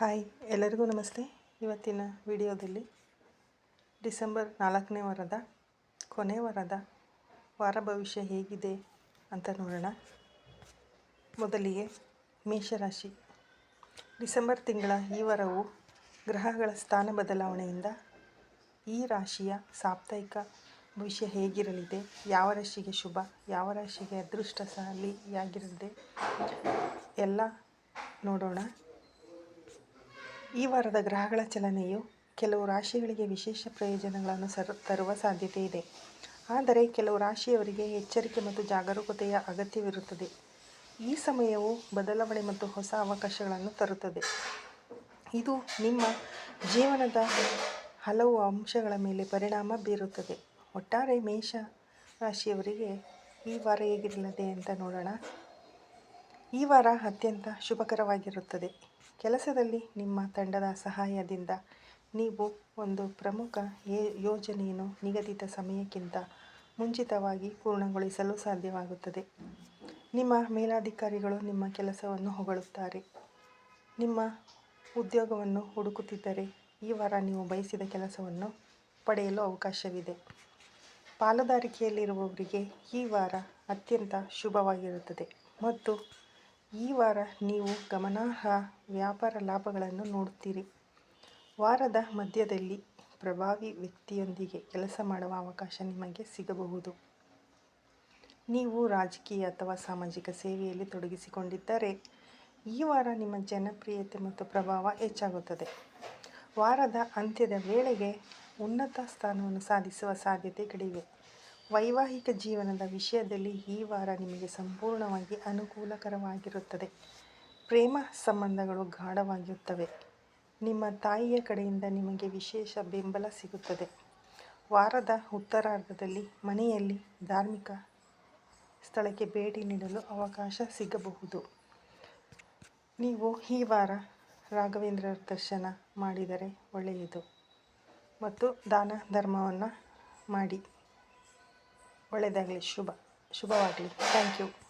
Hi, ಎಲ್ಲರಿಗೂ ನಮಸ್ತೆ. ಇವತ್ತಿನ ವಿಡಿಯೋದಲ್ಲಿ ಡಿಸೆಂಬರ್ ನಾಲ್ಕನೇ ವಾರದ, ಕೊನೆ ವಾರದ ವಾರ ಭವಿಷ್ಯ ಹೇಗಿದೆ ಅಂತ ನೋಡೋಣ. ಮೊದಲಿಗೆ ಮೇಷರಾಶಿ. ಡಿಸೆಂಬರ್ ತಿಂಗಳ ಈ ವಾರವು ಗ್ರಹಗಳ ಸ್ಥಾನ ಬದಲಾವಣೆಯಿಂದ ಈ ರಾಶಿಯ ಸಾಪ್ತಾಹಿಕ ಭವಿಷ್ಯ ಹೇಗಿರಲಿದೆ, ಯಾವ ರಾಶಿಗೆ ಶುಭ, ಯಾವ ರಾಶಿಗೆ ಅದೃಷ್ಟ ಸಹಲಿಯಾಗಿರಲಿದೆ ಎಲ್ಲ ನೋಡೋಣ. ಈ ವಾರದ ಗ್ರಹಗಳ ಚಲನೆಯು ಕೆಲವು ರಾಶಿಗಳಿಗೆ ವಿಶೇಷ ಪ್ರಯೋಜನಗಳನ್ನು ಸರ್, ತರುವ ಸಾಧ್ಯತೆ ಇದೆ. ಆದರೆ ಕೆಲವು ರಾಶಿಯವರಿಗೆ ಎಚ್ಚರಿಕೆ ಮತ್ತು ಜಾಗರೂಕತೆಯ ಅಗತ್ಯವಿರುತ್ತದೆ. ಈ ಸಮಯವು ಬದಲಾವಣೆ ಮತ್ತು ಹೊಸ ಅವಕಾಶಗಳನ್ನು ತರುತ್ತದೆ. ಇದು ನಿಮ್ಮ ಜೀವನದ ಹಲವು ಅಂಶಗಳ ಮೇಲೆ ಪರಿಣಾಮ ಬೀರುತ್ತದೆ. ಒಟ್ಟಾರೆ ಮೇಷ ರಾಶಿಯವರಿಗೆ ಈ ವಾರ ಹೇಗಿರಲಿದೆ ಅಂತ ನೋಡೋಣ. ಈ ವಾರ ಅತ್ಯಂತ ಶುಭಕರವಾಗಿರುತ್ತದೆ. ಕೆಲಸದಲ್ಲಿ ನಿಮ್ಮ ತಂಡದ ಸಹಾಯದಿಂದ ನೀವು ಒಂದು ಪ್ರಮುಖ ಯೋಜನೆಯನ್ನು ನಿಗದಿತ ಸಮಯಕ್ಕಿಂತ ಮುಂಚಿತವಾಗಿ ಪೂರ್ಣಗೊಳಿಸಲು ಸಾಧ್ಯವಾಗುತ್ತದೆ. ನಿಮ್ಮ ಮೇಲಾಧಿಕಾರಿಗಳು ನಿಮ್ಮ ಕೆಲಸವನ್ನು ಹೊಗಳುತ್ತಾರೆ. ನಿಮ್ಮ ಉದ್ಯೋಗವನ್ನು ಹುಡುಕುತ್ತಿದ್ದರೆ ಈ ವಾರ ನೀವು ಬಯಸಿದ ಕೆಲಸವನ್ನು ಪಡೆಯಲು ಅವಕಾಶವಿದೆ. ಪಾಲುದಾರಿಕೆಯಲ್ಲಿರುವವರಿಗೆ ಈ ವಾರ ಅತ್ಯಂತ ಶುಭವಾಗಿರುತ್ತದೆ. ಮತ್ತು ಈ ವಾರ ನೀವು ಗಮನಾರ್ಹ ವ್ಯಾಪಾರ ಲಾಭಗಳನ್ನು ನೋಡುತ್ತೀರಿ. ವಾರದ ಮಧ್ಯದಲ್ಲಿ ಪ್ರಭಾವಿ ವ್ಯಕ್ತಿಯೊಂದಿಗೆ ಕೆಲಸ ಮಾಡುವ ಅವಕಾಶ ನಿಮಗೆ ಸಿಗಬಹುದು. ನೀವು ರಾಜಕೀಯ ಅಥವಾ ಸಾಮಾಜಿಕ ಸೇವೆಯಲ್ಲಿ ತೊಡಗಿಸಿಕೊಂಡಿದ್ದರೆ ಈ ವಾರ ನಿಮ್ಮ ಜನಪ್ರಿಯತೆ ಮತ್ತು ಪ್ರಭಾವ ಹೆಚ್ಚಾಗುತ್ತದೆ. ವಾರದ ಅಂತ್ಯದ ವೇಳೆಗೆ ಉನ್ನತ ಸ್ಥಾನವನ್ನು ಸಾಧಿಸುವ ಸಾಧ್ಯತೆಗಳಿವೆ ವೈವಾಹಿಕ ಜೀವನದ ವಿಷಯದಲ್ಲಿ ಈ ವಾರ ನಿಮಗೆ ಸಂಪೂರ್ಣವಾಗಿ ಅನುಕೂಲಕರವಾಗಿರುತ್ತದೆ. ಪ್ರೇಮ ಸಂಬಂಧಗಳು ಗಾಢವಾಗಿರುತ್ತವೆ. ನಿಮ್ಮ ತಾಯಿಯ ಕಡೆಯಿಂದ ನಿಮಗೆ ವಿಶೇಷ ಬೆಂಬಲ ಸಿಗುತ್ತದೆ. ವಾರದ ಉತ್ತರಾರ್ಧದಲ್ಲಿ ಮನೆಯಲ್ಲಿ ಧಾರ್ಮಿಕ ಸ್ಥಳಕ್ಕೆ ಭೇಟಿ ನೀಡಲು ಅವಕಾಶ ಸಿಗಬಹುದು. ನೀವು ಈ ವಾರ ರಾಘವೇಂದ್ರ ದರ್ಶನ ಮಾಡಿದರೆ ಒಳ್ಳೆಯದು. ಮತ್ತು ದಾನ ಧರ್ಮವನ್ನು ಮಾಡಿ. ಒಳ್ಳೆಯದಾಗಲಿ. ಶುಭ ಶುಭವಾಗಲಿ. Thank you